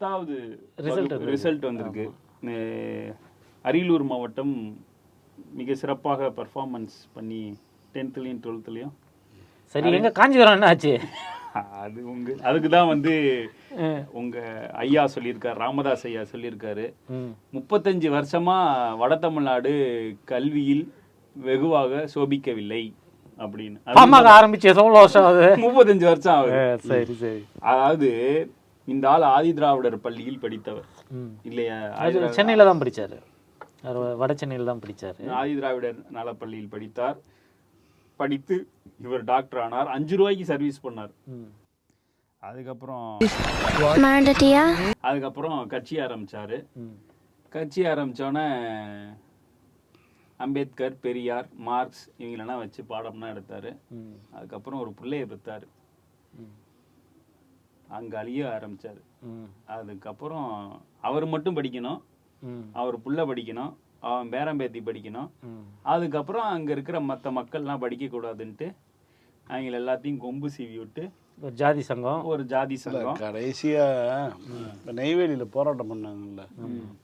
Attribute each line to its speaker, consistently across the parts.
Speaker 1: பத்தாவது
Speaker 2: வந்திருக்கு.
Speaker 1: ரிசல்ட் வந்திருக்கு. அரியலூர் மாவட்டம் மிக சிறப்பாக பர்ஃபார்மன்ஸ் பண்ணி டென்த்லேயும் டுவெல்த்லேயும்
Speaker 2: சரி எங்க காஞ்சிபுரம் என்ன ஆச்சு
Speaker 1: அது உங்க அதுக்கு தான் வந்து உங்க ஐயா சொல்லியிருக்காரு ராமதாஸ் ஐயா சொல்லியிருக்காரு. முப்பத்தஞ்சு வருஷமா வட தமிழ்நாடு கல்வியில் வெகுவாக சோபிக்கவில்லை அப்படின்னு.
Speaker 2: ஆரம்பிச்சு எவ்வளவு வருஷம் ஆகுது?
Speaker 1: முப்பத்தஞ்சு வருஷம் ஆகுது.
Speaker 2: சரி சரி.
Speaker 1: அதாவது இந்த ஆள் ஆதி திராவிடர் பள்ளியில் படித்தவர். இல்லையா?
Speaker 2: சென்னையில தான் படிச்சாரு. வட சென்னையில தான் படிச்சாரு.
Speaker 1: ஆதி திராவிடர் நலப்பள்ளியில் படித்தார். படித்து இவர் டாக்டர் ஆனார். அஞ்சு ரூபாய்க்கு சர்வீஸ் பண்ணார். அதுக்கப்புறம் அதுக்கப்புறம் கட்சி ஆரம்பிச்சாரு. கட்சி ஆரம்பிச்சோன்னே அம்பேத்கர் பெரியார் மார்க்ஸ் இவங்களெல்லாம் வச்சு பாடம்லாம் எடுத்தாரு. அதுக்கப்புறம் ஒரு பிள்ளைய பெற்றாரு. அங்க அழிய ஆரம்பிச்சாரு.
Speaker 2: ம்.
Speaker 1: அதுக்கப்புறம் அவர் மட்டும் படிக்கணும். அவர் புள்ள படிக்கணும். அவன் பேரம்பேத்தி படிக்கணும். அதுக்கப்புறம் அங்க இருக்கிற மற்ற மக்கள்லாம் படிக்க கூடாதுன்ட்டு அவங்கள எல்லாத்தையும் கொம்பு சீவி விட்டு
Speaker 2: ஒரு ஜாதி சங்கம்.
Speaker 1: ஒரு ஜாதி சங்கம்.
Speaker 3: கடைசியா இப்போ நெய்வேலியில் போராட்டம் பண்ணாங்கல்ல.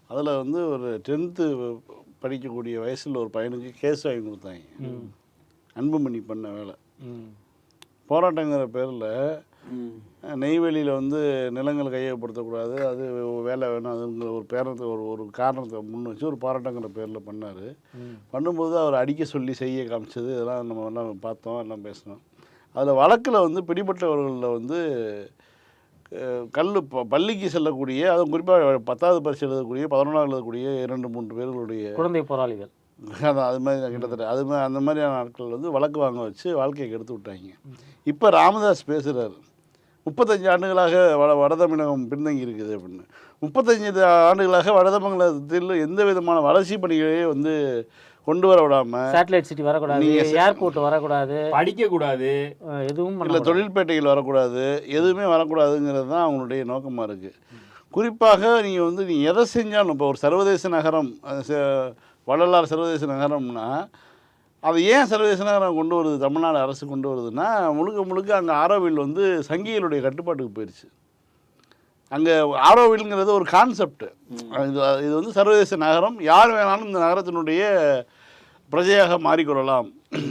Speaker 3: அதுல வந்து ஒரு டென்த்து படிக்கக்கூடிய வயசுல ஒரு பையனுக்கு கேஸ் வாங்கி கொடுத்தாங்க. அன்புமணி பண்ண வேலை. போராட்டங்கிற பேரில். நெய்வேலியில் வந்து நிலங்கள் கையகப்படுத்தக்கூடாது. அது வேலை வேணும். அதுங்கிற ஒரு பேரத்தை ஒரு ஒரு காரணத்தை முன் வச்சு ஒரு போராட்டங்கிற பேரில் பண்ணார்.
Speaker 2: பண்ணும்போது
Speaker 3: அவர் அடிக்க சொல்லி செய்ய காமிச்சது. இதெல்லாம் நம்ம எல்லாம் பார்த்தோம் எல்லாம் பேசினோம். அதில் வழக்கில் வந்து பிடிபட்டவர்களில் வந்து கல் பள்ளிக்கு செல்லக்கூடிய அதுவும் குறிப்பாக பத்தாவது பரிசு எழுதக்கூடிய பதினொன்றாவது எழுதக்கூடிய இரண்டு மூன்று பேர்களுடைய
Speaker 2: குழந்தை போராளிகள்.
Speaker 3: அதான் அது மாதிரி கிட்டத்தட்ட. அது மாதிரி அந்த மாதிரியான ஆட்கள் வந்து வழக்கு வாங்க வச்சு வாழ்க்கையை கெடுத்து விட்டாங்க. இப்போ ராமதாஸ் பேசுகிறார் முப்பத்தஞ்சு ஆண்டுகளாக வட வடதமிழகம் பின்தங்கி இருக்குது அப்படின்னு. முப்பத்தஞ்சு ஆண்டுகளாக வடதமிழகத்தில் எந்த விதமான வளர்ச்சி பணிகளையும் வந்து கொண்டு வர விடாமல்
Speaker 2: சேட்டலைட் சிட்டி வரக்கூடாது ஏர்போர்ட் வரக்கூடாது.
Speaker 1: படிக்க கூடாது
Speaker 2: அஹ் எதுவும்
Speaker 3: இல்லை. தொழில்பேட்டைகள் வரக்கூடாது எதுவுமே வரக்கூடாதுங்கிறது தான் அவங்களுடைய நோக்கமாக இருக்குது குறிப்பாக நீங்கள் வந்து நீ எதை செஞ்சாலும் இப்போ ஒரு சர்வதேச நகரம் வள்ளலார் சர்வதேச நகரம்னா அது ஏன் சர்வதேச நகரம் கொண்டு வருது தமிழ்நாடு அரசு கொண்டு வருதுன்னா முழுக்க முழுக்க அங்கே ஆரோவில் வந்து சங்கிகளுடைய கட்டுப்பாட்டுக்கு போயிடுச்சு அங்கே ஆரோவில்ங்கிறது ஒரு கான்செப்ட் இது இது வந்து சர்வதேச நகரம் யார் வேணாலும் இந்த நகரத்தினுடைய பிரஜையாக மாறிக்கொள்ளலாம்.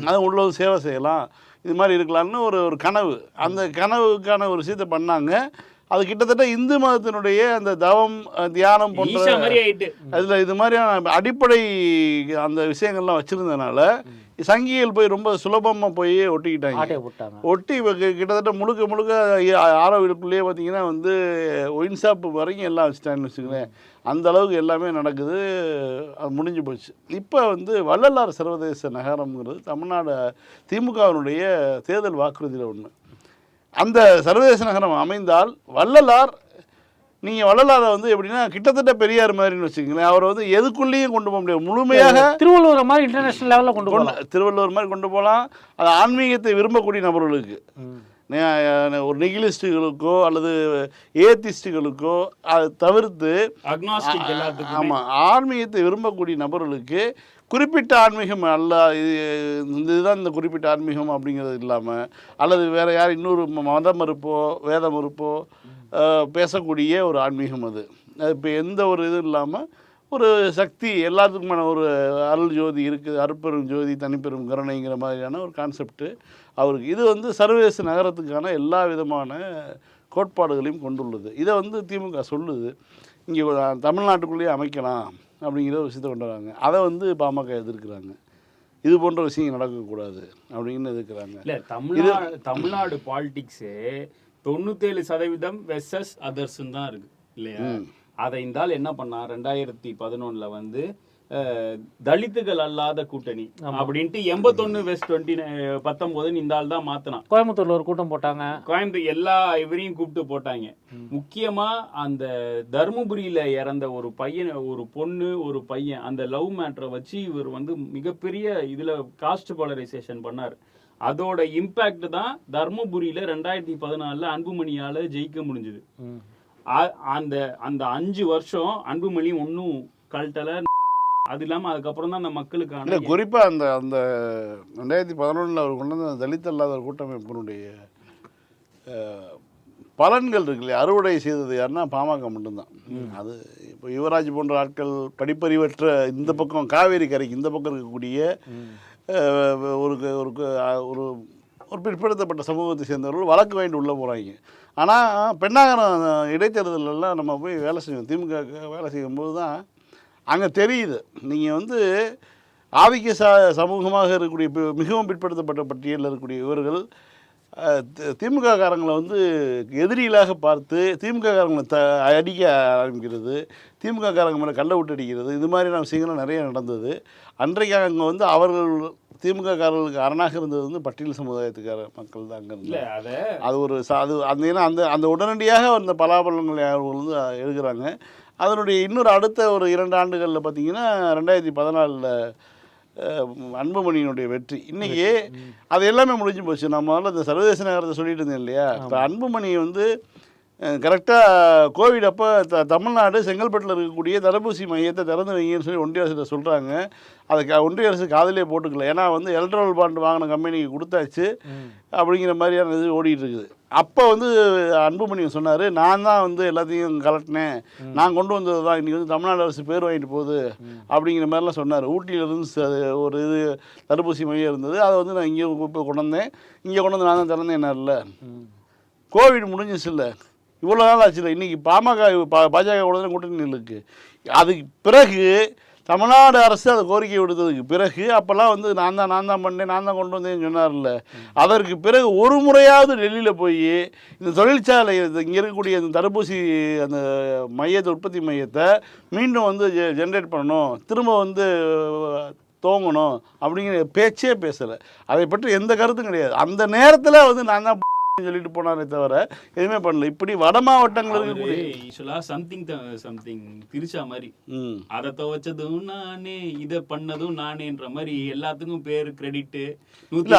Speaker 3: அது உள்ளது சேவை செய்யலாம். இது மாதிரி இருக்கலாம்னு ஒரு ஒரு கனவு. அந்த கனவுக்கான ஒரு விஷயத்தை பண்ணாங்க. அது கிட்டத்தட்ட இந்து மதத்தினுடைய அந்த தவம் தியானம் போன்ற அதில் இது மாதிரியான அடிப்படை அந்த விஷயங்கள்லாம் வச்சுருந்தனால சங்கிகள் போய் ரொம்ப சுலபமாக போய் ஒட்டிக்கிட்டாங்க. ஒட்டி கிட்டத்தட்ட முழுக்க முழுக்க ஆரோவிலுக்குள்ளேயே பார்த்தீங்கன்னா வந்து ஒயின் ஷாப் வரைக்கும் எல்லாம் வச்சுட்டாங்கன்னு வச்சுக்கோங்களேன். அந்த அளவுக்கு எல்லாமே நடக்குது. அது முடிஞ்சு போச்சு. இப்போ வந்து வள்ளலார் சர்வதேச நகரம்ங்கிறது தமிழ்நாடு திமுகவினுடைய தேர்தல் வாக்குறுதியில் ஒன்று அந்த சர்வதேச நகரம் அமைந்தால் வள்ளலார் நீங்கள் வள்ளலாரை வந்து எப்படின்னா கிட்டத்தட்ட பெரியார் மாதிரின்னு வச்சுக்கோங்களேன். அவரை வந்து எதுக்குள்ளேயும் கொண்டு போக முடியாது. முழுமையாக
Speaker 2: திருவள்ளுவரை மாதிரி இன்டர்நேஷனல் லெவல்ல கொண்டு போகலாம்.
Speaker 3: திருவள்ளுவர் மாதிரி கொண்டு போகலாம். அது ஆன்மீகத்தை விரும்பக்கூடிய நபர்களுக்கு. ஒரு நிகிலிஸ்டுகளுக்கோ அல்லது ஏத்திஸ்டுகளுக்கோ அதை தவிர்த்து
Speaker 1: அக்னாஸ்டிக் எல்லாத்துக்கும்.
Speaker 3: ஆமாம் ஆன்மீகத்தை விரும்பக்கூடிய நபர்களுக்கு குறிப்பிட்ட ஆன்மீகம் அல்ல இது இந்த இதுதான் இந்த குறிப்பிட்ட ஆன்மீகம் அப்படிங்கிறது இல்லாமல் அல்லது வேறு யார் இன்னொரு ம- மத மறுப்போ வேத மறுப்போ பேசக்கூடிய ஒரு ஆன்மீகம் அது. இப்போ எந்த ஒரு இதுவும் இல்லாமல் ஒரு சக்தி எல்லாத்துக்குமான ஒரு அருள் ஜோதி இருக்குது அருப்பெரும் ஜோதி தனிப்பெரும் கருணைங்கிற மாதிரியான ஒரு கான்செப்ட்டு அவருக்கு. இது வந்து சர்வதேச நகரத்துக்கான எல்லா விதமான கோட்பாடுகளையும் கொண்டுள்ளது. இதை வந்து திமுக சொல்லுது. இங்கே தமிழ்நாட்டுக்குள்ளேயே அமைக்கலாம். அப்படிங்கிற ஒரு விஷயத்தை கொண்டு வராங்க. அதை வந்து பாமக எதிர்க்கிறாங்க. இது போன்ற விஷயம் நடக்கக்கூடாது அப்படின்னு எதிர்க்கிறாங்க.
Speaker 1: இல்ல தமிழ்நாடு தமிழ்நாடு பாலிடிக்ஸே தொண்ணூத்தேழு சதவீதம் வெர்சஸ் அதர்ஸ் தான் இருக்கு இல்லையா? அதை ஆள் என்ன பண்ணா ரெண்டாயிரத்தி பதினொன்னுல வந்து தலித்துகள் அல்லாத கூட்டணி அப்படின்ட்டு எண்பத்தொன்னு வெஸ்ட் டுவெண்ட்டி பத்தொன்பதுன்னு இந்த ஆள் தான் மாத்தினான்.
Speaker 2: கோயம்புத்தூர்ல ஒரு கூட்டம் போட்டாங்க.
Speaker 1: கோயம்புத்தூர் எல்லா இவரையும் கூப்பிட்டு போட்டாங்க. முக்கியமா அந்த தருமபுரியில இறந்த ஒரு பையன் ஒரு பொண்ணு ஒரு பையன் அந்த லவ் மேட்டரை வச்சு இவர் வந்து மிகப்பெரிய இதுல காஸ்ட் போலரைசேஷன் பண்ணார். அதோட இம்பாக்ட் தான் தர்மபுரியில ரெண்டாயிரத்தி பதினாலுல அன்புமணியால ஜெயிக்க முடிஞ்சது. அந்த அந்த அஞ்சு வருஷம் அன்புமணி ஒன்றும் கழட்டல. அது இல்லாமல் அதுக்கப்புறம் தான் அந்த
Speaker 3: இல்லை குறிப்பாக அந்த அந்த ரெண்டாயிரத்தி பதினொன்றில் அவர் கொண்டு வந்த தலித் அல்லாத கூட்டமைப்பினுடைய பலன்கள் இருக்கு இல்லையா? அறுவடை செய்தது யாருன்னா பாமக மட்டும்தான். அது இப்போ யுவராஜ் போன்ற ஆட்கள் படிப்பறிவற்ற இந்த பக்கம் காவேரி கரைக்கு இந்த பக்கம் இருக்கக்கூடிய ஒரு ஒரு ஒரு ஒரு பிற்படுத்தப்பட்ட சமூகத்தை சேர்ந்தவர்கள் வழக்கு வாங்கிட்டு உள்ளே போகிறாங்க ஆனால் பெண்ணாகரம் இடைத்தேர்தலெல்லாம் நம்ம போய் வேலை செய்வோம். திமுக வேலை செய்யும்போது தான் அங்கே தெரியுது. நீங்கள் வந்து ஆதிக்க ச சமூகமாக இருக்கக்கூடிய மிகவும் பிற்படுத்தப்பட்ட பட்டியலில் இருக்கக்கூடிய இவர்கள் திமுக காரங்களை வந்து எதிரிகளாக பார்த்து திமுக காரங்களை த அடிக்க ஆரம்பிக்கிறது. திமுக காரங்க மேலே கள்ள விட்டு அடிக்கிறது. இது மாதிரியான விஷயங்கள்லாம் நிறைய நடந்தது. அன்றைக்கு அங்கே வந்து அவர்கள் திமுக காரர்களுக்கு அரணாக இருந்தது வந்து பட்டியல் சமுதாயத்துக்கார மக்கள் தான் அங்கே
Speaker 1: இல்ல அத
Speaker 3: அது ஒரு ச- அது அந்த ஏன்னா அந்த அந்த உடனடியாக அந்த பலாபலங்களை அவர்கள் வந்து எழுதுகிறாங்க அதனுடைய இன்னொரு அடுத்த ஒரு இரண்டு ஆண்டுகளில் பார்த்தீங்கன்னா ரெண்டாயிரத்தி பதினாலில் அன்புமணியினுடைய வெற்றி. இன்னைக்கு அது எல்லாமே முடிஞ்சு போச்சு. முதல்ல இந்த சர்வதேச நகரத்தை சொல்லிட்டு இருந்தேன் இல்லையா? இப்போ அன்புமணி வந்து கரெக்டாக கோவிட் அப்போ த தமிழ்நாடு செங்கல்பட்டில் இருக்கக்கூடிய தடுப்பூசி மையத்தை திறந்து வைங்கன்னு சொல்லி ஒன்றிய அரசு சொல்கிறாங்க அதுக்கு ஒன்றிய அரசு காதிலே போட்டுக்கல. ஏன்னா வந்து எலக்ட்ரல் பாண்ட் வாங்கின கம்பெனிக்கு கொடுத்தாச்சு. அப்படிங்கிற மாதிரியான இது ஓடிட்டு இருக்குது. அப்போ வந்து அன்புமணி சொன்னார் நான் தான் வந்து எல்லாத்தையும் கலட்டினேன். நான் கொண்டு வந்தது தான். இன்றைக்கி வந்து தமிழ்நாடு அரசு பேர் வாங்கிட்டு போகுது. அப்படிங்கிற மாதிரிலாம் சொன்னார். ஊட்டியிலேருந்து ஒரு இது தடுப்பூசி மையம் இருந்தது. அதை வந்து நான் இங்கே கொண்டு வந்தேன். இங்கே கொண்டு வந்து நான் தான் திறந்தேன் என்ன இல்லை கோவிட் முடிஞ்சிச்சு இல்லை இவ்வளோ நாள் ஆச்சுல இன்றைக்கி பாமக பா- பாஜக கூட கூட்டணி இருக்கு அதுக்கு பிறகு தமிழ்நாடு அரசு அதை கோரிக்கை விடுத்ததுக்கு பிறகு அப்போல்லாம் வந்து நான் தான் நான் தான் பண்ணேன் நான் தான் கொண்டு வந்தேன்னு சொன்னார்ல. அதற்கு பிறகு ஒரு முறையாவது டெல்லியில் போய் இந்த தொழிற்சாலை இங்கே இருக்கக்கூடிய இந்த தடுப்பூசி அந்த மையத்தை உற்பத்தி மையத்தை மீண்டும் வந்து ஜென்ரேட் பண்ணணும் திரும்ப வந்து தோங்கணும் அப்படிங்கிற பேச்சே பேசலை. அதை பற்றி எந்த கருத்தும் கிடையாது. அந்த நேரத்தில் வந்து நான் தான் சொல்லிட்டு போனாரே தவிர எதுவுமே பண்ணல. இப்படி வட மாவட்டங்கள் இருக்கக்கூடிய
Speaker 1: சம்திங் சம்திங் திருச்சா மாதிரி. அதை துவைச்சதும் நானே இத பண்ணதும் நானேன்ற மாதிரி எல்லாத்துக்கும் பேர் கிரெடிட்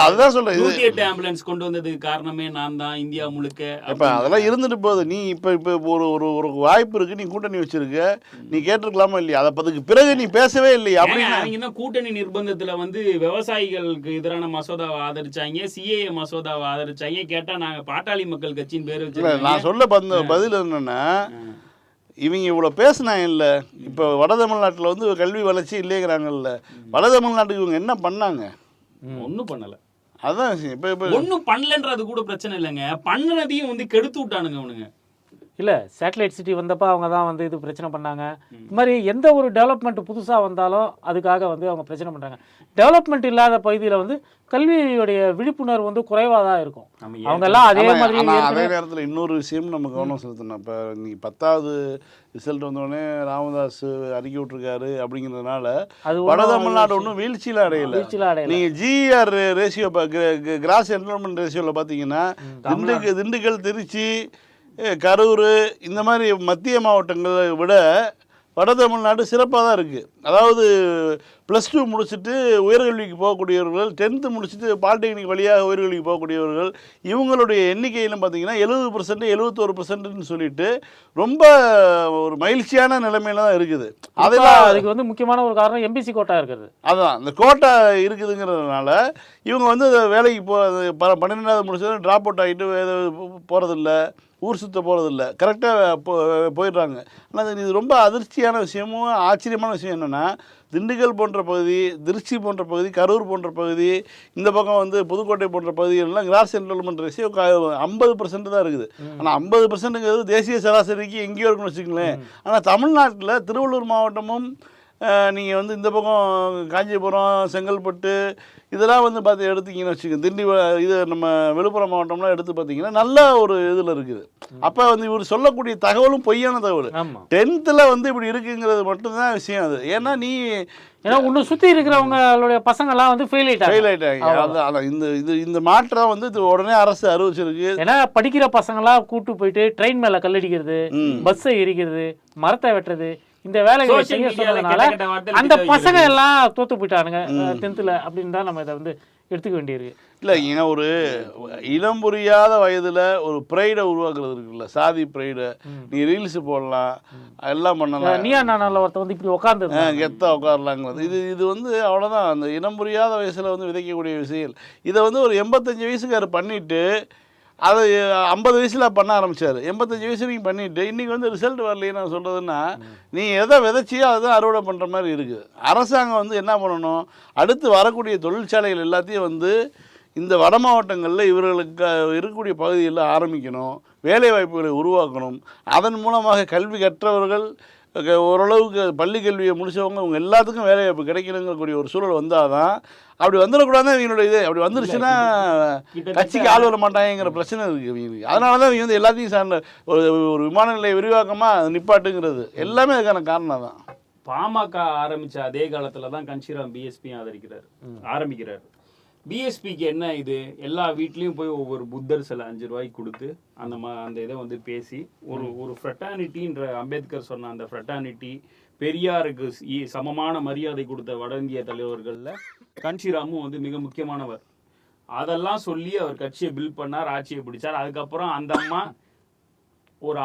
Speaker 3: அதுதான் சொல்றேன்.
Speaker 1: நூத்தி எட்டு ஆம்புலன்ஸ் கொண்டு வந்ததுக்கு காரணமே நான் தான் இந்தியா முழுக்க.
Speaker 3: இப்ப அதெல்லாம் இருந்துட்டு போகுது. நீ இப்ப இப்ப ஒரு ஒரு ஒரு வாய்ப்பு இருக்கு நீ கூட்டணி வச்சிருக்க. நீ கேட்டிருக்கலாமா இல்லையா? அதை அதுக்கு பிறகு நீ பேசவே இல்லையா? அப்படின்னு
Speaker 1: கூட்டணி நிர்பந்தத்துல வந்து விவசாயிகளுக்கு எதிரான மசோதாவை ஆதரிச்சாங்க சிஏஏ மசோதாவை ஆதரிச்சாங்க. கேட்டா நாங்க பாட்டாளி மக்கள் கட்சியின் பேர் வச்சிருக்கோம்
Speaker 3: நான் சொல்ல பந்த பதில் என்னன்னா இவங்க இவ்வளோ பேசினாங்க இல்லை. இப்போ வட தமிழ்நாட்டில் வந்து கல்வி வளர்ச்சி இல்லைங்கிறாங்கல்ல. வட தமிழ்நாட்டுக்கு இவங்க என்ன பண்ணாங்க?
Speaker 1: ஒண்ணும் பண்ணல.
Speaker 3: அதான் இப்போ இப்போ
Speaker 1: ஒண்ணும் பண்ணலன்றது கூட பிரச்சனை இல்லைங்க. பண்ணனதையும் வந்து கெடுத்து விட்டானுங்க அவனுங்க.
Speaker 2: இல்ல சேட்டலைட் சிட்டி வந்தப்ப அவங்க தான் வந்து இது பிரச்சனை பண்ணாங்க. இது மாதிரி எந்த ஒரு டெவலப்மெண்ட் புதுசா வந்தாலும் அதுக்காக வந்து அவங்க பிரச்சனை பண்றாங்க. டெவலப்மெண்ட் இல்லாத பகுதியில வந்து கல்வியுடைய விழிப்புணர்வு வந்து குறைவா தான் இருக்கும். அவங்க எல்லாம் அதே மாதிரி
Speaker 3: அதே நேரத்தில் இன்னொரு விஷயம் நம்ம கவனம் செலுத்தணும். இப்போ இன்னைக்கு பத்தாவது ரிசல்ட் வந்தோடனே ராமதாஸ் அறிக்கை விட்டுருக்காரு அப்படிங்கிறதுனால
Speaker 2: அது
Speaker 3: வட தமிழ்நாடு ஒன்றும் வீழ்ச்சியில் அடையல.
Speaker 2: வீழ்ச்சியில அடையல.
Speaker 3: நீங்க ஜிஆர் ரேஷியோ கிராஸ் என்ரோல்மெண்ட் ரேஷியோவில் பார்த்தீங்கன்னா திண்டுக்கல் திண்டுக்கல் திருச்சி கரூர் இந்த மாதிரி மத்திய மாவட்டங்களை விட வட தமிழ்நாடு சிறப்பாக தான் இருக்குது அதாவது ப்ளஸ் டூ முடிச்சுட்டு உயர்கல்விக்கு போகக்கூடியவர்கள் டென்த்து முடிச்சுட்டு பாலிடெக்னிக் வழியாக உயர்கல்விக்கு போகக்கூடியவர்கள் இவங்களுடைய எண்ணிக்கையிலும் பார்த்தீங்கன்னா எழுபது பர்சன்ட் எழுபத்தோரு பர்சன்ட்னு சொல்லிட்டு ரொம்ப ஒரு மகிழ்ச்சியான நிலைமையில தான் இருக்குது. அதெல்லாம்
Speaker 2: அதுக்கு வந்து முக்கியமான ஒரு காரணம் எம்பிசி கோட்டா இருக்கிறது
Speaker 3: அதான் இந்த கோட்டா இருக்குதுங்கிறதுனால இவங்க வந்து வேலைக்கு போகிறது ப பன்னிரெண்டாவது முடிச்சதும் ட்ராப் அவுட் ஆகிட்டு போகிறதில்ல ஊர் சுத்த போகிறதில்ல கரெக்டாக போ போயிடுறாங்க. ஆனால் இது ரொம்ப அதிர்ச்சியான விஷயமும் ஆச்சரியமான விஷயம் என்னென்னா திண்டுக்கல் போன்ற பகுதி திருச்சி போன்ற பகுதி கரூர் போன்ற பகுதி இந்த பக்கம் வந்து புதுக்கோட்டை போன்ற பகுதிகளெலாம் கிராஸ் என்ரோல்மெண்ட் ரேஷியோ ஐம்பது பர்சன்ட் தான் இருக்குது. ஆனால் ஐம்பது பர்சன்ட்டுங்கிறது தேசிய சராசரிக்கு எங்கேயோ இருக்குன்னு வச்சுக்கங்களேன். ஆனால் தமிழ்நாட்டில் திருவள்ளூர் மாவட்டமும் நீங்கள் வந்து இந்த பக்கம் காஞ்சிபுரம் செங்கல்பட்டு இதெல்லாம் வந்து பார்த்து எடுத்தீங்கன்னு வச்சுக்கோங்க. திண்டி இது நம்ம விழுப்புரம் மாவட்டம்லாம் எடுத்து பார்த்தீங்கன்னா நல்ல ஒரு இதில் இருக்குது. அப்போ வந்து இவர் சொல்லக்கூடிய தகவலும் பொய்யான தகவல். டென்த்தில் வந்து இப்படி இருக்குங்கிறது மட்டும்தான் விஷயம் அது. ஏன்னா நீ
Speaker 2: ஏன்னா உன்னை சுத்தி இருக்கிறவங்களுடைய பசங்க எல்லாம் வந்து ஃபெயில் ஆயிட்டாங்க.
Speaker 3: ஃபெயில் ஆயிட்டாங்க. அதான் இந்த இது இந்த மாற்றம் வந்து இது உடனே அரசு அறிவிச்சிருக்கு.
Speaker 2: ஏன்னா படிக்கிற பசங்களாம் கூட்டு போயிட்டு ட்ரெயின் மேல கல்லடிக்கிறது. பஸ்ஸை எரிக்கிறது மரத்தை வெட்டுறது இந்த வேலைகளை செய்ய சொன்னதுனால அந்த பசங்க. எல்லாம் தோத்து போயிட்டானுங்க. டென்த்தில் அப்படின்னு தான் நம்ம இதை வந்து எடுத்துக்க வேண்டியிருக்கு.
Speaker 3: இல்லை ஏன்னா ஒரு இளம் புரியாத வயதில் ஒரு ப்ரைடை உருவாக்குறது இருக்குல்ல. சாதி ப்ரைடை நீ ரீல்ஸ் போடலாம். எல்லாம் பண்ணலாம்.
Speaker 2: நீயா நானால ஒருத்த வந்து இப்படி உட்காந்து
Speaker 3: கெத்தா உட்காரலாங்கிறது இது இது வந்து அவ்வளோதான் அந்த இனம் புரியாத வயசில் வந்து விதைக்கக்கூடிய விஷயம். இதை வந்து ஒரு எண்பத்தஞ்சு வயசுக்காரர் பண்ணிட்டு அதை ஐம்பது வயசில் பண்ண ஆரம்பிச்சார். எண்பத்தஞ்சு வயசு நீங்கள் பண்ணிட்டு இன்றைக்கி வந்து ரிசல்ட் வரலையே நான் சொல்கிறதுன்னா நீ எதை விதைச்சியோ அதை தான் அறுவடை பண்ணுற மாதிரி இருக்குது அரசாங்கம் வந்து என்ன பண்ணணும்? அடுத்து வரக்கூடிய தொழிற்சாலைகள் எல்லாத்தையும் வந்து இந்த வட மாவட்டங்களில் இவர்களுக்கு இருக்கக்கூடிய பகுதிகளில் ஆரம்பிக்கணும். வேலை வாய்ப்புகளை உருவாக்கணும். அதன் மூலமாக கல்வி கற்றவர்கள் ஓரளவுக்கு பள்ளி கல்வியை முடிச்சவங்க அவங்க எல்லாத்துக்கும் வேலை வாய்ப்பு கிடைக்கணுங்கக்கூடிய ஒரு சூழல் வந்தால் தான் அப்படி வந்துடக்கூடாது இவங்களோட இது. அப்படி வந்துருச்சுன்னா கட்சிக்கு ஆள் வர மாட்டாங்கிற பிரச்சனை இருக்குது இவங்களுக்கு. அதனால தான் இவங்க வந்து எல்லாத்தையும் சார்ந்த ஒரு ஒரு விமான நிலைய விரிவாக்கமாக நிப்பாட்டுங்கிறது எல்லாமே அதுக்கான காரணம் தான்
Speaker 1: பாமக ஆரம்பிச்ச அதே காலத்துல தான் கன்ஷிராம் பிஎஸ்பி ஆதரிக்கிறார். ஆரம்பிக்கிறார். பிஎஸ்பிக்கு என்ன இது? எல்லா வீட்லயும் போய் ஒவ்வொரு புத்தர் சிலை அஞ்சு ரூபாய்க்கு கொடுத்து அந்த மா அந்த இதை வந்து பேசி ஒரு ஒரு ஃப்ரெட்டானிட்டின்ற அம்பேத்கர் சொன்ன அந்த ஃப்ரெட்டானிட்டி பெரியாருக்கு சமமான மரியாதை கொடுத்த வட இந்திய தலைவர்கள்ல கன்ஷிராமும் வந்து மிக முக்கியமானவர். அதெல்லாம் சொல்லி அவர் கட்சியை பில்ட் பண்ணார் ஆட்சியை பிடிச்சார். அதுக்கப்புறம் அந்த அம்மா ஒரு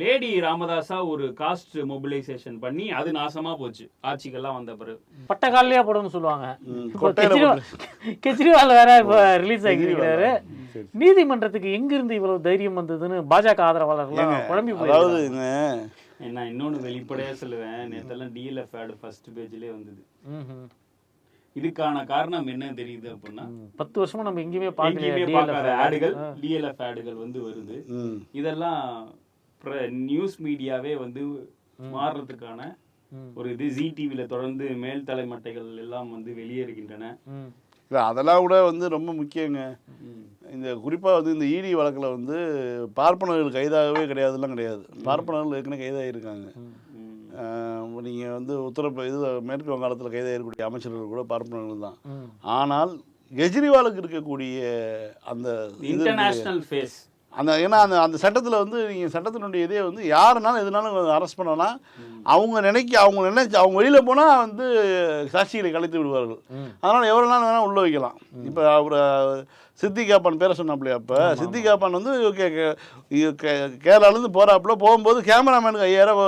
Speaker 1: லேடி ராமதாஸா ஒரு காஸ்ட் மொபிலைசேஷன் பண்ணி அது நாசமா போச்சு. ஆட்சிக்கெல்லாம் வந்த பிறகு.
Speaker 2: பட்ட காலையா போடுன்னு சொல்லுவாங்க. கெஜ்ரிவால் வேற இப்போ ரிலீஸ் ஆகியிருக்கிறாரு நீதிமன்றத்துக்கு எங்கிருந்து இவ்வளவு தைரியம் வந்ததுன்னு பாஜக ஆதரவாளர்லாம் குழம்பி
Speaker 3: அதாவது
Speaker 2: போயிருக்காங்க.
Speaker 1: நான் இன்னொன்னு வெளிப்படையா சொல்லுவேன். நேத்தெல்லாம் டிஎல்எஃப் ஆடு ஃபர்ஸ்ட் பேஜ்லயே வந்தது. இதுக்கான காரணம் என்ன தெரியுது அப்படின்னா
Speaker 2: பத்து வருஷமா நம்ம எங்கேயுமே
Speaker 1: எங்கேயுமே பார்க்காத ஆடுகள். டிஎல்எஃப் ஆடுகள் வந்து வருது. இதெல்லாம் நியூஸ் மீடியாவே வந்து மாறுறதுக்கான. ஒரு இது. ஜி டிவில தொடர்ந்து மேல் தலைமட்டைகள் எல்லாம் வந்து வெளியேறுகின்றன.
Speaker 3: இல்லை அதெல்லாம் கூட வந்து ரொம்ப முக்கியங்க. இந்த குறிப்பாக வந்து இந்த இடி வழக்கில் வந்து பார்ப்பனர்கள் கைதாகவே கிடையாதுலாம் கிடையாது. பார்ப்பனர்கள் ஏற்கனவே கைதாகிருக்காங்க. நீங்கள் வந்து உத்தரப்பிர இது மேற்கு வங்காளத்தில் கைதாகிருக்கக்கூடிய அமைச்சர்கள் கூட பார்ப்பனர்கள் தான். ஆனால் கெஜ்ரிவாலுக்கு இருக்கக்கூடிய அந்த
Speaker 1: இன்டர்நேஷனல் ஃபேஸ்
Speaker 3: அந்த ஏன்னா அந்த அந்த சட்டத்தில் வந்து நீங்கள் சட்டத்தினுடைய இதே வந்து யாருனாலும் எதுனாலும் அரெஸ்ட் பண்ணலாம். அவங்க நினைக்க அவங்க நினைச்சு அவங்க வெளியில் போனால் வந்து சாட்சிகளை கலைத்து விடுவார்கள். அதனால் எவ்வளோ நாள் வேணால் உள்ள வைக்கலாம். இப்போ அவர் சித்திகாப்பான் பேரை சொன்னாப்லையா அப்போ. சித்திகாப்பான் வந்து கேரளாலேருந்து போகிறாப்புல போகும்போது கேமராமேனுக்கு ஐயாயிரம்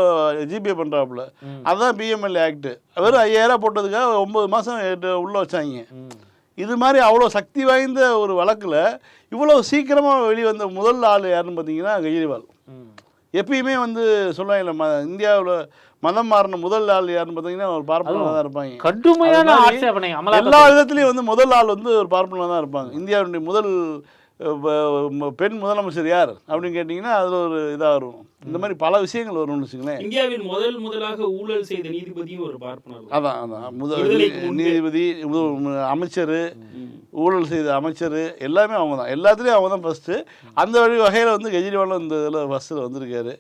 Speaker 3: ஜிபே பண்ணுறாப்புல. அதுதான் பிஎம்எல்ஏ ஆக்ட் வெறும் ஐயாயிரம் போட்டதுக்காக ஒம்பது மாதம் உள்ளே வச்சாங்க. இது மாதிரி அவ்வளோ சக்தி வாய்ந்த ஒரு வழக்கில் இவ்வளோ சீக்கிரமாக வெளிவந்த முதல் ஆள் யாருன்னு பார்த்தீங்கன்னா கெஜ்ரிவால். எப்பயுமே வந்து சொல்லுவாங்கல்ல ம இந்தியாவில் மதம் மாறின முதல் ஆள் யாருன்னு பார்த்தீங்கன்னா ஒரு பார்ப்பனராக தான் இருப்பாங்க.
Speaker 2: கடுமையான
Speaker 3: எல்லா விதத்துலையும் வந்து முதல் ஆள் வந்து ஒரு பார்ப்பனராக தான் இருப்பாங்க. இந்தியாவுடைய முதல் பெண் முதலமைச்சர் யார் அப்படின்னு கேட்டிங்கன்னா அதில் ஒரு இதாக வரும் இந்த மாதிரி பல விஷயங்கள் வரும்னு வச்சுங்களேன்
Speaker 1: இந்தியாவில் முதல் முதலாக ஊழல் செய்த நீதிபதியும் ஒரு பார்ப்பனர் தான்.
Speaker 3: அதான் அதான் முதல். நீதிபதி அமைச்சர். ஊழல் செய்த அமைச்சர் எல்லாமே அவங்க தான் எல்லாத்துலேயும் அவங்க தான் ஃபஸ்ட்டு அந்த வழி வகையில் வந்து கெஜ்ரிவாலும் இந்த இதில் ஃபஸ்ட்டில் வந்திருக்காரு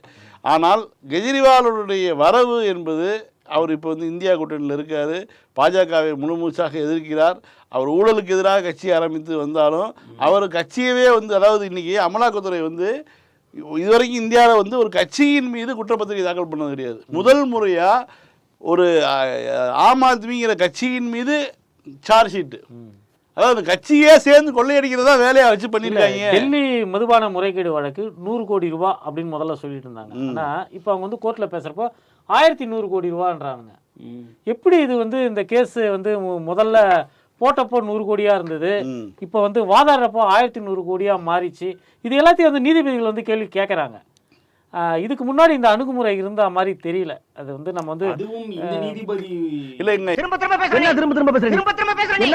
Speaker 3: ஆனால் கெஜ்ரிவாலுடைய வரவு என்பது அவர் இப்போ வந்து இந்தியா கூட்டணியில் இருக்கார். பாஜகவை முழுமூச்சாக எதிர்க்கிறார். அவர் ஊழலுக்கு எதிராக கட்சி ஆரம்பித்து வந்தாலும் அவர் கட்சியவே வந்து அதாவது இன்றைக்கி அமலாக்கத்துறை வந்து இதுவரைக்கும் இந்தியாவில் வந்து ஒரு கட்சியின் மீது குற்றப்பத்திரிகை தாக்கல் பண்ணது கிடையாது. முதல் முறையாக ஒரு ஆம் ஆத்மிங்கிற கட்சியின் மீது சார்ஜ் ஷீட்டு அதாவது அந்த கட்சியே சேர்ந்து கொள்ளையடிக்கிறதா வேலையா வச்சு பண்ணிருக்காங்க.
Speaker 2: டெல்லி மதுபான முறைகேடு வழக்கு நூறு கோடி ரூபா அப்படின்னு முதல்ல சொல்லிட்டு இருந்தாங்க. ஆனா இப்போ அவங்க வந்து கோர்ட்ல பேசுறப்போ ஆயிரத்தி நூறு கோடி ரூபான்றாங்க
Speaker 1: ம்.
Speaker 2: எப்படி இது வந்து இந்த கேஸ் வந்து முதல்ல போட்டப்போ நூறு கோடியா இருந்தது. இப்போ வந்து வாதாடுறப்போ ஆயிரத்தி நூறு கோடியா மாறிச்சு இது எல்லாத்தையும் வந்து நீதிபதிகள் வந்து கேள்வி கேட்குறாங்க இதுக்கு முன்னாடி இந்த அணுகுமுறை இருந்த மாதிரி தெரியல. அது வந்து நம்ம வந்து
Speaker 1: அதுவும் இந்த நீதிபதி
Speaker 3: இல்லைங்க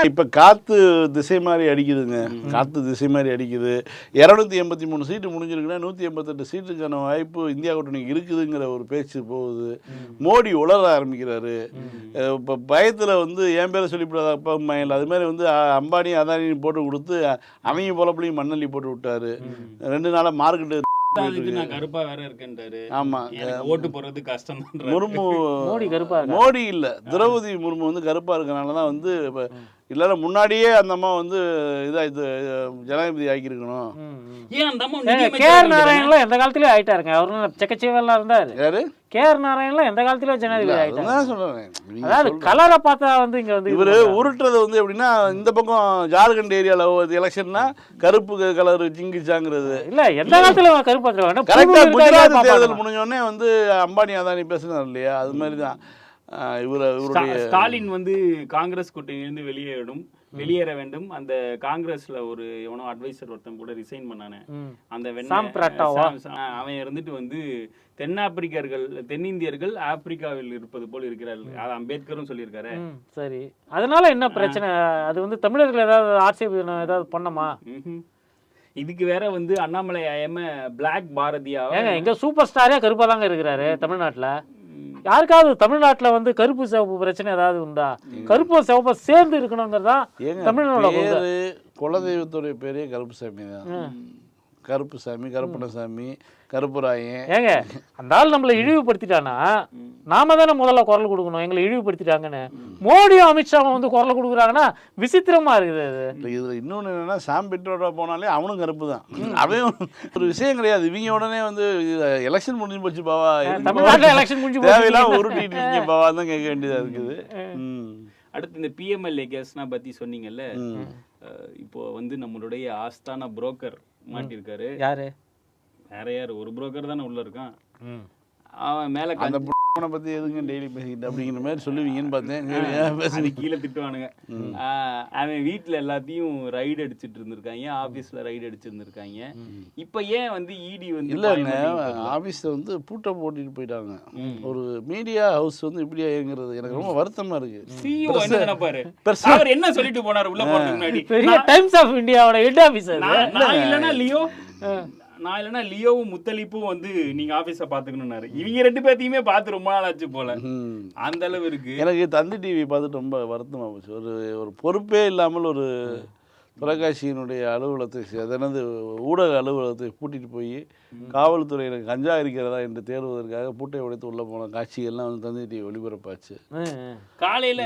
Speaker 3: இப்ப காத்து திசை மாதிரி அடிக்குதுங்க. காத்து திசை மாதிரி அடிக்குது. இருநூத்தி எண்பத்தி மூணு சீட்டு முடிஞ்சிருக்குன்னா நூத்தி எண்பத்தெட்டு சீட்டுக்கான வாய்ப்பு இந்தியா கூட்டணிக்கு இருக்குதுங்கிற ஒரு பேச்சு போகுது. மோடி உளர ஆரம்பிக்கிறாரு. இப்ப பயத்துல வந்து என் பேரை சொல்லிவிடாத அப்பா இல்லை அது மாதிரி வந்து அம்பானி அதானி போட்டு கொடுத்து அவங்க பொழப்புலையும் மண்ணள்ளி போட்டு விட்டாரு. ரெண்டு நாளா மார்க்கெட்டு
Speaker 1: கருப்பா வேற இருக்கேன்றாரு
Speaker 3: ஆமா
Speaker 1: ஓட்டு போடுறது கஷ்டம்
Speaker 3: முர்மு
Speaker 2: மோடி கருப்பா.
Speaker 3: மோடி இல்ல. திரௌபதி முர்மு வந்து கருப்பா இருக்கனால தான் வந்து இல்லைன்னா முன்னாடியே அந்த அம்மா வந்து இதா இது ஜனாதிபதி ஆக்கியிருக்கணும்.
Speaker 1: ஏன் அந்த அம்மா
Speaker 2: ஏங்க,
Speaker 1: நிதியமைச்சர்
Speaker 2: கே ஆர்
Speaker 1: தானே?
Speaker 2: நாராயணன்லாம் எந்த காலத்துலயும் ஆயிட்டாருங்க. அவரு செக்கச்சேவெல்லாம் இருந்தாரு?
Speaker 3: யாரு?
Speaker 2: கே ஆர் நாராயணன்லாம் எந்த காலத்துலயும் ஜனாதிபதி ஆயிட்டாரு.
Speaker 3: சொல்றேன்.
Speaker 2: அதாவது கலரை பார்த்தா வந்து இங்க வந்து
Speaker 3: இவரு. உருட்டுறது வந்து எப்படின்னா இந்த பக்கம் ஜார்க்கண்ட் ஏரியாவில் எலெக்ஷன்னா கருப்பு கலர் ஜிங்கிச்சாங்கிறது.
Speaker 2: இல்ல எந்த காலத்துல கருப்பா இல்லையா
Speaker 3: குஜராத் தேர்தல்
Speaker 2: பார்ப்பாங்க.
Speaker 3: முடிஞ்ச உடனே வந்து அம்பானி அதானி பேசுனார் இல்லையா? அது மாதிரி தான் இவர் இவருடைய
Speaker 1: ஸ்டாலின் வந்து காங்கிரஸ் கூட்டணியிலிருந்து வெளியேறும் வெளியேற வேண்டும். அந்த காங்கிரஸ்ல ஒரு எவனோ அட்வைசர் ஒருத்தன் கூட ரிசைன் பண்ணானே. அந்த அவன் இருந்துட்டு வந்து தென்னாப்பிரிக்கர்கள் தென்னிந்தியர்கள் ஆப்பிரிக்காவில் இருப்பது போல் இருக்கிறார்கள். அது அம்பேத்கரும் சொல்லியிருக்காரு.
Speaker 2: சரி. அதனால என்ன பிரச்சனை? அது வந்து தமிழர்கள் ஏதாவது ஆட்சேபம் ஏதாவது பண்ணமா.
Speaker 1: இதுக்கு வேற வந்து அண்ணாமலை ஐஎம் பிளாக் பாரதியா
Speaker 2: எங்க சூப்பர் ஸ்டாரே கருப்பா தாங்க இருக்கிறாரு தமிழ்நாட்டுல. யாருக்காவது தமிழ்நாட்டுல வந்து கருப்பு சிவப்பு பிரச்சனை ஏதாவது உண்டா? கருப்பு சிவப்பு சேர்ந்து இருக்கணுங்கிறதா.
Speaker 3: பேரு குலதெய்வத்துடைய பேரே கருப்புசாமி தான். கருப்புசாமி கருப்பணசாமி கருப்புராயன்.
Speaker 2: ஏங்க அந்த ஆள் நம்மளை இழிவுபடுத்திட்டானா நாம தானே முதல்ல குரல் கொடுக்கணும். எங்களை இழிவுபடுத்திட்டாங்கன்னு. மோடியும் அமித்ஷாவும் வந்து குரல் கொடுக்குறாங்கன்னா விசித்திரமா இருக்குது அது.
Speaker 3: இதுல இன்னொன்னு என்னன்னா சாம் பெட்ரோட போனாலே அவனும் கருப்பு தான். அவன் ஒரு விஷயம் கிடையாது. இவங்க உடனே வந்து எலெக்ஷன் முடிஞ்சு போச்சு பாவா.
Speaker 2: தமிழ்நாட்டுல? எலெக்ஷன் முடிஞ்சு போச்சு.
Speaker 3: தேவையில்லாம உருட்டிட்டு இருக்கீங்க பாவா தான் கேட்க வேண்டியதா இருக்குது.
Speaker 1: அடுத்து இந்த பிஎம்எல்ஏ கேஸ்னா பத்தி சொன்னீங்கல்ல இப்போ வந்து நம்மளுடைய ஆஸ்தான புரோக்கர் மாட்டிருக்காரு
Speaker 2: யாரு?
Speaker 1: வேற யாரு? ஒரு புரோக்கர் தானே உள்ள இருக்கான். அவன் மேல
Speaker 3: அந்த புண்ணனை பத்தி எதுங்க டெய்லி பேசிக்கிட்டு அப்படிங்கிற மாதிரி சொல்லுவீங்கன்னு பார்த்தேன்?
Speaker 1: அது கீழே திட்டுவானுங்க. அவன் வீட்ல எல்லாத்தையும் ரைடு அடிச்சிட்டு இருந்திருக்காங்க. ஆபீஸ்ல ரைடு அடிச்சிருந்திருக்காங்க. இப்ப ஏன் வந்து இடி வந்து
Speaker 3: இல்லைங்க. ஆஃபீஸில் வந்து பூட்டை போட்டுட்டு போயிட்டாங்க. ஒரு மீடியா ஹவுஸ் வந்து இப்படியா இயங்குறது. எனக்கு ரொம்ப வருத்தமா இருக்கு.
Speaker 1: CEO என்ன நினைப்பாரு?
Speaker 3: பெருசா-
Speaker 1: அவர் என்ன சொல்லிட்டு போனாரு உள்ள போறதுக்கு முன்னாடி?
Speaker 2: பெரிய டைம்ஸ் ஆஃப் இந்தியாவோட ஹெட் ஆஃபீஸ் அது
Speaker 1: நான் நான் இல்லைன்னா லியோ? நான் இல்லைன்னா லியோவும் முத்தலிப்பும் வந்து நீங்க ஆபீஸ பாத்துக்கணும்னாரு இவங்க ரெண்டு பேர்த்தையுமே பார்த்து ரொம்ப நாள் ஆச்சு போல. அந்த அளவு இருக்கு.
Speaker 3: எனக்கு தந்தி டிவி பார்த்துட்டு ரொம்ப வருத்தமாக போச்சு. ஒரு ஒரு பொறுப்பே இல்லாமல் ஒரு தொலைக்காட்சியினுடைய அலுவலகத்தை செ- அது என்னது ஊடக அலுவலகத்தை பூட்டிட்டு போய் காவல்துறையினர் கஞ்சா இருக்கிறதா என்று தேடுவதற்காக பூட்டை உடைத்து உள்ள போன காட்சிகள்லாம் வந்து தந்தி டிவி ஒளிபரப்பாச்சு
Speaker 1: காலையில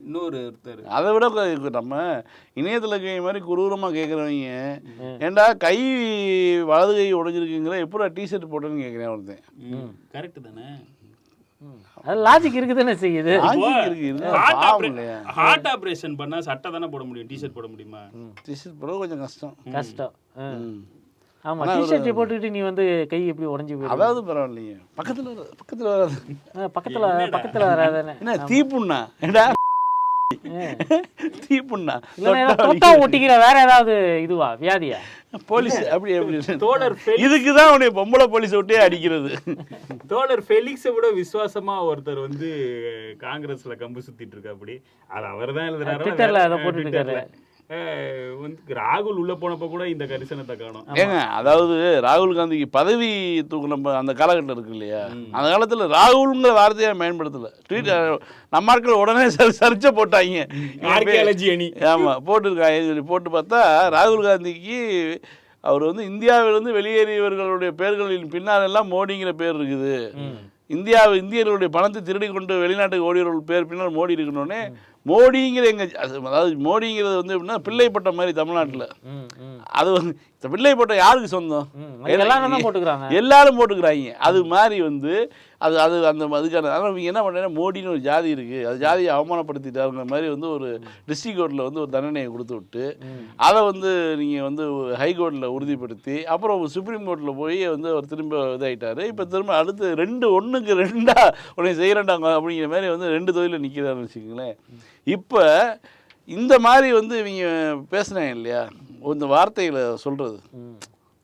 Speaker 1: இன்னொரு ஒருத்தர்.
Speaker 3: அதை விட நம்ம இணையத்தில் கை மாதிரி குரூரமாக கேட்குறவங்க ஏன்டா கை வலது கை உடைஞ்சிருக்குங்கிற எப்படா டிஷர்ட் போட்டேன்னு கேட்குறேன் ஒருத்தன்
Speaker 1: கரெக்ட் தானே?
Speaker 2: லாஜிக் இருக்குதானே செய்யுது.
Speaker 1: ஹார்ட் ஆபரேஷன் பண்ணா சட்டை தானே போட முடியும் டிஷர்ட் போட முடியுமா?
Speaker 3: டிஷர்ட் போட கொஞ்சம் கஷ்டம்.
Speaker 2: கஷ்டம். ஆமா டிஷர்ட் போட்டுக்கிட்டு நீ வந்து கை எப்படி உடைஞ்சு போயிடும்
Speaker 3: அதாவது பரவாயில்லையே. பக்கத்தில் பக்கத்தில் வராது.
Speaker 2: பக்கத்துல பக்கத்துல வராதானே
Speaker 3: என்ன தீப்புண்ணா? ஏடா தீப்புண்ணா.
Speaker 2: இல்லைன்னா ஏதாவது தொட்டா ஒட்டிக்கிற வேற ஏதாவது இதுவா வியாதியா?
Speaker 3: போலீஸ் அப்படி அப்படி
Speaker 1: தோழர்
Speaker 3: இதுக்கு தான் உன்னை பொம்பளை போலீஸ் விட்டே அடிக்கிறது.
Speaker 1: தோழர் ஃபெலிக்ஸை விட விசுவாசமா ஒருத்தர் வந்து காங்கிரஸ்ல கம்பு சுத்திட்டு இருக்கா அப்படி அது அவர் தான் எழுதுறாரு
Speaker 2: ட்விட்டர்ல அதை போட்டுட்டு இருக்காரு.
Speaker 1: வந்து ராகுல் உள்ள போனப்ப கூட இந்த கரிசனத்தை காணும்.
Speaker 3: ஏங்க அதாவது ராகுல் காந்திக்கு பதவி தூக்கு நம்ம அந்த காலகட்டம் இருக்கு இல்லையா? அந்த காலத்துல ராகுல்ங்கிற வார்த்தையை பயன்படுத்தல. ட்வீட் நம்ம ஆட்கள் உடனே சரி சரிச்ச போட்டாங்க.
Speaker 1: அணி.
Speaker 3: ஆமா போட்டிருக்காங்க சொல்லி போட்டு பார்த்தா ராகுல் காந்திக்கு அவர் வந்து இந்தியாவிலிருந்து வெளியேறியவர்களுடைய பெயர்களின் பின்னால் எல்லாம் மோடிங்கிற பேர் இருக்குது. இந்தியா இந்தியர்களுடைய பணத்தை திருடி கொண்டு வெளிநாட்டுக்கு ஓடியவர்கள் பேர் பின்னால் மோடி இருக்கணும்னே மோடிங்கிற எங்க அது- அதாவது மோடிங்கிறது வந்து எப்படின்னா பிள்ளைப்பட்ட மாதிரி தமிழ்நாட்டுல. அது வந்து இந்த பிள்ளைப்பட்ட யாருக்கு சொந்தம்?
Speaker 2: ம். அது எல்லாரும் தான் போட்டுக்கிறாங்க.
Speaker 3: எல்லாரும் போட்டுக்கிறாங்க. அது மாதிரி வந்து அது அது அந்த அதுக்கான ஆனால் இவங்க என்ன பண்ணுறாங்க மோடின்னு ஒரு ஜாதி இருக்குது அது ஜாதியை அவமானப்படுத்திட்டாருங்கிற மாதிரி வந்து ஒரு டிஸ்ட்ரிக் கோர்ட்டில் வந்து ஒரு தண்டனையை கொடுத்து விட்டு அதை வந்து நீங்கள் வந்து ஹைகோர்ட்டில் உறுதிப்படுத்தி அப்புறம் சுப்ரீம் கோர்ட்டில் போய் வந்து அவர் திரும்ப இதாயிட்டாரு. இப்போ திரும்ப அடுத்து ரெண்டு ஒன்றுக்கு ரெண்டா உன்னை செய்கிறேன்டாங்க அப்படிங்கிற மாதிரி வந்து ரெண்டு தொழிலில் நிற்கிறாருன்னு வச்சுக்கோங்களேன். இப்போ இந்த மாதிரி வந்து இவங்க பேசுனாங்க இல்லையா? இந்த வார்த்தைகளை சொல்கிறது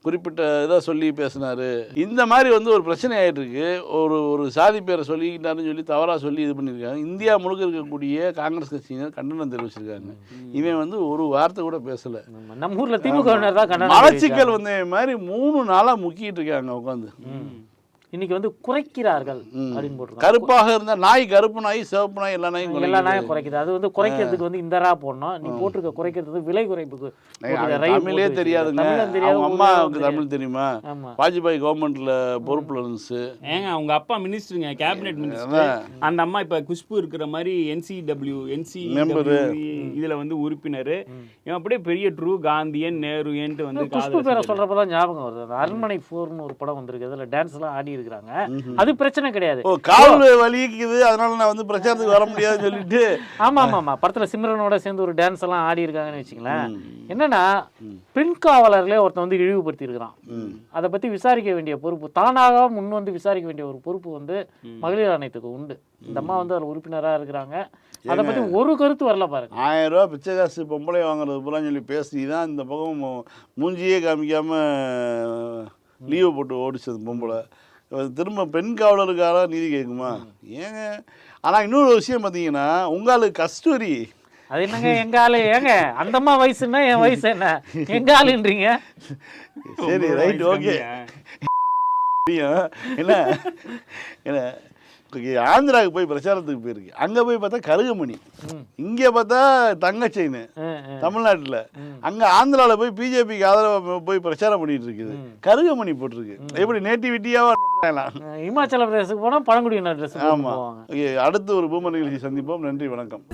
Speaker 3: குறிப்பிட்ட இதை சொல்லி பேசினாரு. இந்த மாதிரி வந்து ஒரு பிரச்சனை ஆயிட்டு இருக்கு ஒரு ஒரு சாதி பேரை சொல்லிக்கிட்டாருன்னு சொல்லி தவறாக சொல்லி இது பண்ணியிருக்காங்க. இந்தியா முழுக்க இருக்கக்கூடிய காங்கிரஸ் கட்சியினர் கண்டனம் தெரிவிச்சிருக்காங்க. இவன் வந்து ஒரு வார்த்தை கூட பேசல.
Speaker 2: நம்ம ஊர்ல கண்டனம்
Speaker 3: மலச்சிக்கல் வந்து மாதிரி மூணு நாளா முக்கிட்டு இருக்காங்க உட்காந்து.
Speaker 2: இன்னைக்கு வந்து குறைக்கிறார்கள் அப்படின்னு போட்டிருக்காங்க.
Speaker 3: கருப்பாக இருந்தா நாய் கருப்பு நாய் சிவப்பு நாய் எல்லா நாயும்
Speaker 2: எல்லா. நாயும் குறைக்குது. அது வந்து குறைக்கிறதுக்கு வந்து இந்த ரா போடணும். நீ போட்டிருக்க குறைக்கிறதுக்கு விலை குறைப்புக்கு
Speaker 3: தமிழே
Speaker 2: போட்டு
Speaker 3: தெரியாதுங்க. அவங்க அம்மாவுக்கு. தமிழ் தெரியுமா? வாஜ்பாய் கவர்மெண்ட்ல பொறுப்புல இருந்துச்சு.
Speaker 1: ஏங்க அவங்க அப்பா மினிஸ்டருங்க கேபினெட் மினிஸ்டர் அந்த அம்மா இப்ப குஷ்பு இருக்கிற மாதிரி என்சிடபிள்யூ என்சி இதுல வந்து உறுப்பினர். இவன் அப்படியே பெரிய ட்ரூ காந்தியன் நேருன்ட்டு வந்து
Speaker 2: குஷ்பு பேரை சொல்றப்பதான் ஞாபகம் வருது. அந்த அரண்மனை போர்னு ஒரு படம் வந்திருக்கு. அதுல டான்ஸ் எல்லாம் ஆடி இருக்கிறாங்க. அது பிரச்சனை கிடையாது.
Speaker 3: ஓ கால் வலிக்குது அதனால நான் வந்து பிரச்சாரத்துக்கு வர முடியாதுன்னு சொல்லிட்டு.
Speaker 2: ஆமா ஆமா ஆமா படத்துல சிம்ரனோட சேர்ந்து ஒரு டான்ஸ் எல்லாம் ஆடி இருக்காங்கன்னு வச்சுங்களேன் என்னன்னா பெண் காவலர்களே ஒருத்தன் வந்து இழிவுபடுத்தி இருக்கிறான் அதை பத்தி விசாரிக்க வேண்டிய பொறுப்பு தானாக முன் வந்து விசாரிக்க வேண்டிய ஒரு பொறுப்பு வந்து மகளிர் ஆணையத்துக்கு உண்டு. இந்த அம்மா வந்து அதுல உறுப்பினரா இருக்கிறாங்க. அதை பத்தி ஒரு கருத்து வரல பாருங்க.
Speaker 3: ஆயிரம் ரூபா பிச்சை காசு பொம்பளை வாங்குறது பூரா சொல்லி பேசி தான் இந்த பக்கம் மூஞ்சியே காமிக்காம லீவு போட்டு ஓடிச்சது பொம்பளை. திரும்ப பெண் காவலருக்காக நீதி கேட்குமா? ஏங்க? ஆனால் இன்னொரு விஷயம் பார்த்தீங்கன்னா உங்களுக்கு கஸ்தூரி.
Speaker 2: அது என்னங்க எங்க ஆளு? ஏங்க அந்த அம்மா வயசுன்னா என் வயசு என்ன? எங்க ஆளுன்றீங்க?
Speaker 3: சரி ரைட் ஓகே என்ன? என்ன? ஆந்திராவுக்கு போய் பிரச்சாரத்துக்கு போயிருக்கு அங்கே போய் பார்த்தா கருகமணி. இங்கே பார்த்தா தங்க செயின்
Speaker 2: ம், ம்.
Speaker 3: தமிழ்நாட்டில் அங்கே ஆந்திராவில் போய் பிஜேபிக்கு ஆதரவாக போய் பிரச்சாரம் பண்ணிட்டு இருக்குது. கருகமணி போட்டிருக்கு. எப்படி நேட்டிவிட்டியாக
Speaker 2: இமாச்சல பிரதேசத்துக்கு போனா பழங்குடியினர் ட்ரெஸ்
Speaker 3: ஆமாம் அடுத்து ஒரு பூமர் நிகழ்ச்சி சந்திப்போம். நன்றி வணக்கம்.